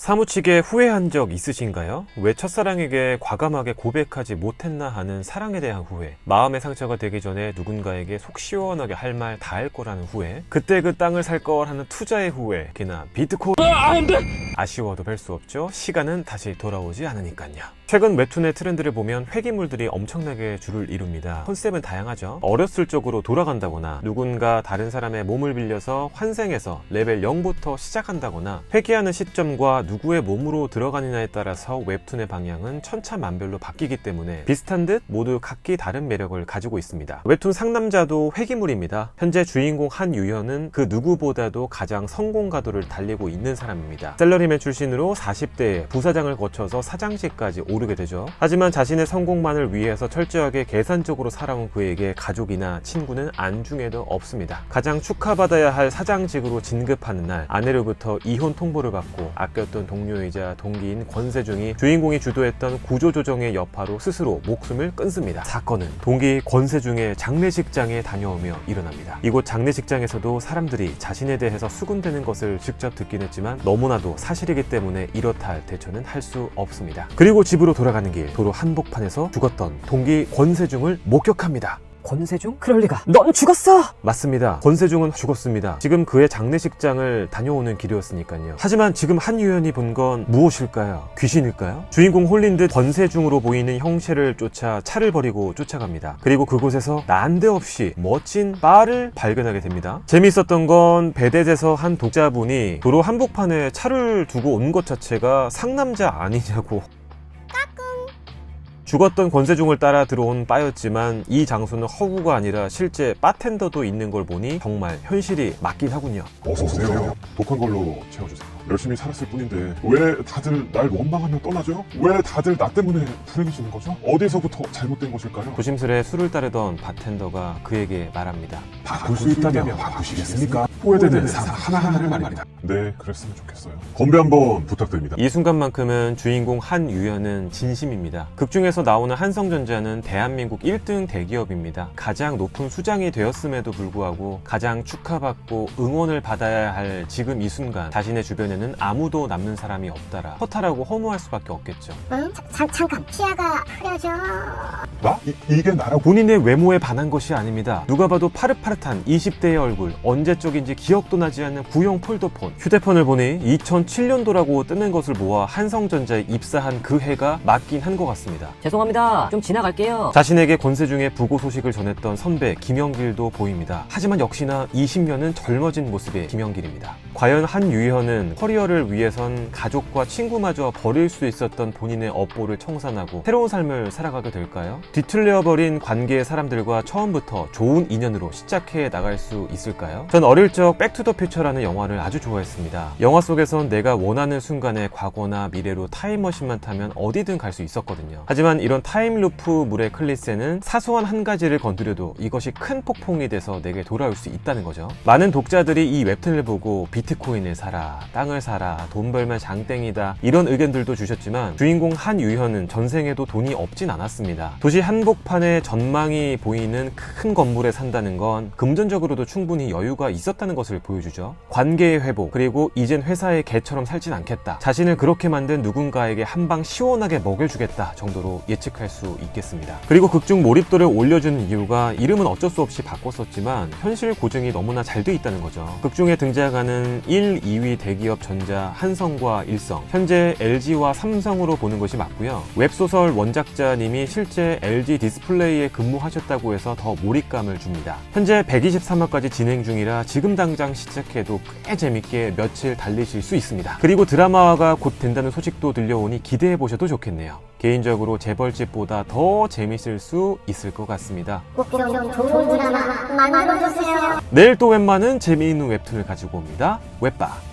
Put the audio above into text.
사무치게 후회한 적 있으신가요? 왜 첫사랑에게 과감하게 고백하지 못했나 하는 사랑에 대한 후회. 마음의 상처가 되기 전에 누군가에게 속 시원하게 할 말 다 할 거라는 후회. 그때 그 땅을 살 걸 하는 투자의 후회. 기나 비트코인. 아쉬워도 별수 없죠. 시간은 다시 돌아오지 않으니까요. 최근 웹툰의 트렌드를 보면 회기물들이 엄청나게 줄을 이룹니다. 컨셉은 다양하죠. 어렸을 적으로 돌아간다거나 누군가 다른 사람의 몸을 빌려서 환생해서 레벨 0부터 시작한다거나 회귀하는 시점과 누구의 몸으로 들어가느냐에 따라서 웹툰의 방향은 천차만별로 바뀌기 때문에 비슷한 듯 모두 각기 다른 매력을 가지고 있습니다. 웹툰 상남자도 회기물입니다. 현재 주인공 한유현은 그 누구보다도 가장 성공 가도를 달리고 있는 사람입니다. 셀러리맨 출신으로 40대에 부사장을 거쳐서 사장직까지 오르게 되죠. 하지만 자신의 성공만을 위해서 철저하게 계산적으로 살아온 그에게 가족이나 친구는 안중에도 없습니다. 가장 축하받아야 할 사장직으로 진급하는 날 아내로부터 이혼 통보를 받고 아꼈던 동료이자 동기인 권세중이 주인공이 주도했던 구조조정의 여파로 스스로 목숨을 끊습니다. 사건은 동기 권세중의 장례식장에 다녀오며 일어납니다. 이곳 장례식장에서도 사람들이 자신에 대해서 수군대는 것을 직접 듣긴 했지만 너무나도 사실이기 때문에 이렇다 할 대처는 할 수 없습니다. 그리고 집으로 돌아가는 길 도로 한복판에서 죽었던 동기 권세중을 목격합니다. 권세중? 그럴 리가. 넌 죽었어! 맞습니다. 권세중은 죽었습니다. 지금 그의 장례식장을 다녀오는 길이었으니까요. 하지만 지금 한유연이 본 건 무엇일까요? 귀신일까요? 주인공 홀린 듯 권세중으로 보이는 형체를 쫓아 차를 버리고 쫓아갑니다. 그리고 그곳에서 난데없이 멋진 바를 발견하게 됩니다. 재미있었던 건 배댓에서 한 독자분이 도로 한복판에 차를 두고 온 것 자체가 상남자 아니냐고 죽었던 권세중을 따라 들어온 바였지만 이 장소는 허구가 아니라 실제 바텐더도 있는 걸 보니 정말 현실이 맞긴 하군요. 어서 오세요. 독한 걸로 채워주세요. 열심히 살았을 뿐인데 왜 다들 날 원망하며 떠나죠? 왜 다들 나 때문에 불행해지는 거죠? 어디서부터 잘못된 것일까요? 조심스레 술을 따르던 바텐더가 그에게 말합니다. 바꿀 수 있다면 바꾸시겠습니까? 후회되는 상황 하나하나를 말입니다. 네, 그랬으면 좋겠어요. 건배 한번 부탁드립니다. 이 순간만큼은 주인공 한유연은 진심입니다. 극 중에서 나오는 한성전자는 대한민국 1등 대기업입니다. 가장 높은 수장이 되었음에도 불구하고 가장 축하받고 응원을 받아야 할 지금 이 순간 자신의 주변에는 아무도 남는 사람이 없다라 허탈하고 허무할 수밖에 없겠죠. 응? 잠, 잠깐 시야가 흐려져 나? 이, 이게 나라고? 본인의 외모에 반한 것이 아닙니다. 누가 봐도 파릇파릇한 20대의 얼굴, 언제 적인지 기억도 나지 않는 구형 폴더폰. 휴대폰을 보니 2007년도라고 뜨는 것을 모아 한성전자에 입사한 그 해가 맞긴 한 것 같습니다. 죄송합니다. 좀 지나갈게요. 자신에게 권세중의 부고 소식을 전했던 선배 김영길도 보입니다. 하지만 역시나 20년은 젊어진 모습의 김영길입니다. 과연 한유현은 커리어를 위해선 가족과 친구마저 버릴 수 있었던 본인의 업보를 청산하고 새로운 삶을 살아가게 될까요? 뒤틀려버린 관계의 사람들과 처음부터 좋은 인연으로 시작해 나갈 수 있을까요? 전 어릴 적 백투더퓨처라는 영화를 아주 좋아했습니다. 영화 속에선 내가 원하는 순간에 과거나 미래로 타임머신만 타면 어디든 갈 수 있었거든요. 하지만 이런 타임루프 물의 클리스에는 사소한 한 가지를 건드려도 이것이 큰 폭풍이 돼서 내게 돌아올 수 있다는 거죠. 많은 독자들이 이 웹툰을 보고 비트코인을 사라, 땅을 사라, 돈 벌면 장땡이다 이런 의견들도 주셨지만 주인공 한유현은 전생에도 돈이 없진 않았습니다. 도시 한복판에 전망이 보이는 큰 건물에 산다는 건 금전적으로도 충분히 여유가 있었다는 것을 보여주죠. 관계의 회복 그리고 이젠 회사의 개처럼 살진 않겠다. 자신을 그렇게 만든 누군가에게 한방 시원하게 먹여주겠다 정도로 예측할 수 있겠습니다. 그리고 극중 몰입도를 올려주는 이유가 이름은 어쩔 수 없이 바꿨었지만 현실 고증이 너무나 잘 돼 있다는 거죠. 극중에 등장하는 1, 2위 대기업 전자 한성과 일성 현재 LG와 삼성으로 보는 것이 맞고요. 웹소설 원작자님이 실제 LG 디스플레이에 근무하셨다고 해서 더 몰입감을 줍니다. 현재 123화까지 진행 중이라 지금 당장 시작해도 꽤 재밌게 며칠 달리실 수 있습니다. 그리고 드라마화가 곧 된다는 소식도 들려오니 기대해 보셔도 좋겠네요. 개인적으로 재벌집보다 더 재밌을 수 있을 것 같습니다. 내일 또 웬만한 재미있는 웹툰을 가지고 옵니다. 웹바.